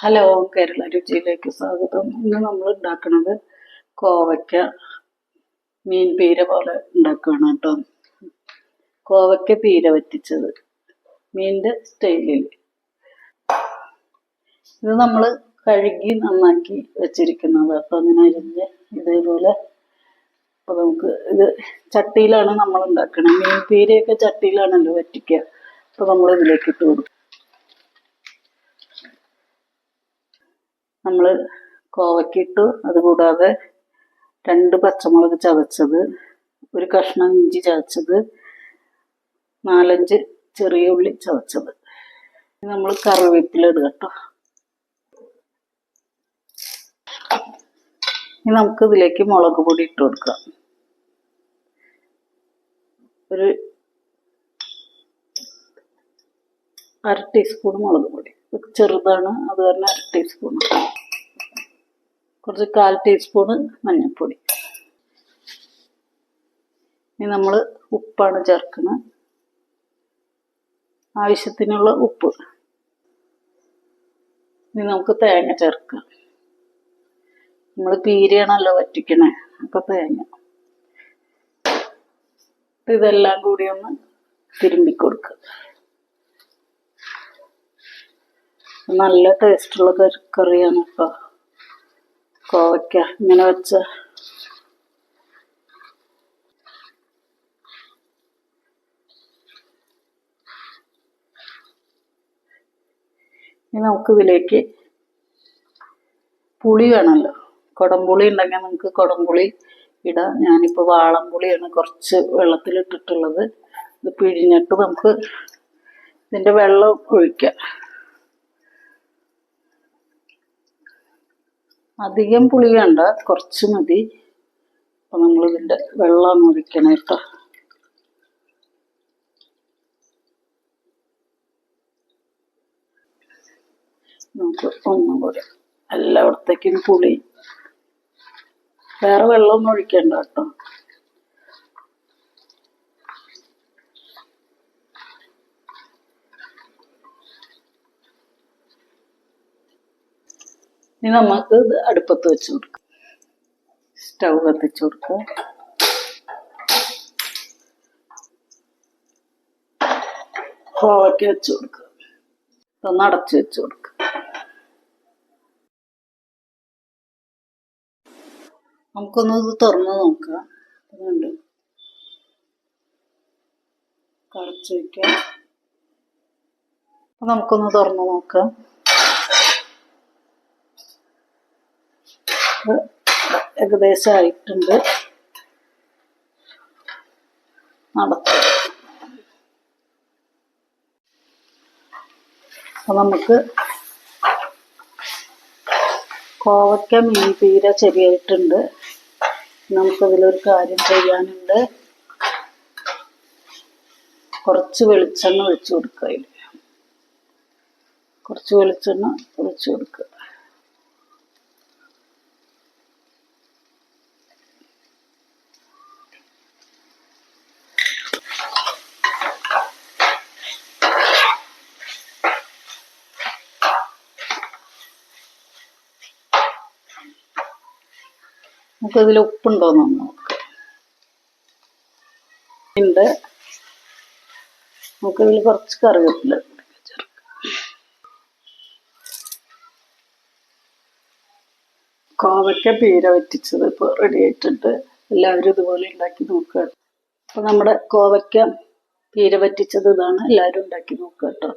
Hello Kerala രുചിയിലേക്ക് സ്വാഗതം. ഇന്ന് നമ്മൾ ഉണ്ടാക്കുന്നത് കോവയ്ക്ക മീൻ പീര പോലെ ഉണ്ടാക്കുകയാണ് കേട്ടോ. കോവയ്ക്ക പീര വറ്റിച്ചത് മീന്റെ സ്റ്റൈലിൽ. ഇത് നമ്മൾ കഴുകി നന്നാക്കി വെച്ചിരിക്കുന്നത് അപ്പോൾ അങ്ങനെ അരിഞ്ഞ് ഇതേപോലെ അപ്പോൾ നമുക്ക് ഇത് ചട്ടിയിലാണ് നമ്മൾ ഉണ്ടാക്കുന്നത് മീൻ പീരയൊക്കെ ചട്ടിയിലാണല്ലോ വറ്റിക്കുക. അപ്പോൾ നമ്മൾ ഇതിലേക്ക് ഇട്ട് കൊടുക്കും. നമ്മൾ കോവയ്ക്കിട്ടു അതുകൂടാതെ രണ്ട് പച്ചമുളക് ചതച്ചത് ഒരു കഷ്ണം ഇഞ്ചി ചതച്ചത് നാലഞ്ച് ചെറിയ ഉള്ളി ചതച്ചത്. നമ്മൾ കറിവേപ്പില ഇടുക കേട്ടോ. ഇനി നമുക്ക് ഇതിലേക്ക് മുളക് പൊടി ഇട്ട് കൊടുക്കാം. ഒരു അര ടീസ്പൂൺ മുളക് പൊടി. ചെറുതാണ് അത് കാരണം അര ടീസ്പൂൺ. കുറച്ച് കാൽ ടീസ്പൂണ് മഞ്ഞൾപ്പൊടി. ഇനി നമ്മൾ ഉപ്പാണ് ചേർക്കുന്നത് ആവശ്യത്തിനുള്ള ഉപ്പ്. ഇനി നമുക്ക് തേങ്ങ ചേർക്കാം. നമ്മൾ പീരിയാണല്ലോ വറ്റിക്കണേ അപ്പൊ തേങ്ങ. ഇതെല്ലാം കൂടി ഒന്ന് തിരുമ്പി കൊടുക്കുക നല്ല ടേസ്റ്റുള്ള കറിയാണ് ഇപ്പോൾ കോവയ്ക്ക ഇങ്ങനെ വെച്ച ഇനി നമുക്ക് ഇതിലേക്ക് പുളി വേണമല്ലോ. കുടംപുളി ഉണ്ടെങ്കിൽ നമുക്ക് കുടംപുളി ഇടാം. ഞാനിപ്പോൾ വാളംപുളിയാണ് കുറച്ച് വെള്ളത്തിലിട്ടിട്ടുള്ളത്. ഇത് പിഴിഞ്ഞിട്ട് നമുക്ക് ഇതിന്റെ വെള്ളം ഒഴിക്കാം. അധികം പുളി വേണ്ട കുറച്ച് മതി. അപ്പൊ നമ്മൾ ഇതിന്റെ വെള്ളം ഒഴിക്കണം കേട്ടോ. നമുക്ക് ഒന്നും കൂടെ എല്ലായിടത്തേക്കും പുളി. വേറെ വെള്ളമൊന്നും ഒഴിക്കണ്ട കേട്ടോ. ഇനി നമുക്ക് ഇത് അടുപ്പത്ത് വെച്ച് കൊടുക്കാം. സ്റ്റൗ കത്തിച്ച് കൊടുക്കും. കോവയ്ക്ക് വെച്ച് കൊടുക്കുക ഇതൊന്ന് അടച്ച് വെച്ച് കൊടുക്കുക നമുക്കൊന്ന് ഇത് തുറന്ന് നോക്കാം. അതുകൊണ്ട് കടച്ച് വയ്ക്കാം നമുക്കൊന്ന് തുറന്ന് നോക്കാം. ഏകദേശം ആയിട്ടുണ്ട് നടത്തും. അപ്പം നമുക്ക് കോവയ്ക്ക മീൻ തീരെ ശരിയായിട്ടുണ്ട് നമുക്കതിലൊരു കാര്യം ചെയ്യാനുണ്ട്. കുറച്ച് വെളിച്ചെണ്ണ ഒഴിച്ചു കൊടുക്കുക അതിൽ കുറച്ച് വെളിച്ചെണ്ണ ഒഴിച്ചു കൊടുക്കുക. നമുക്ക് ഇതിൽ ഉപ്പുണ്ടോ എന്ന് നോക്കാം. ഉണ്ട്. നമുക്ക് ഇതിൽ കുറച്ച് കറിവേപ്പില കോവയ്ക്ക പീര വറ്റിച്ചത് ഇപ്പോൾ റെഡി ആയിട്ടുണ്ട്. എല്ലാവരും ഇതുപോലെ ഉണ്ടാക്കി നോക്കുക. അപ്പോൾ നമ്മുടെ കോവയ്ക്ക പീര വറ്റിച്ചത് ഇതാണ്. എല്ലാവരും ഉണ്ടാക്കി നോക്കുക കേട്ടോ.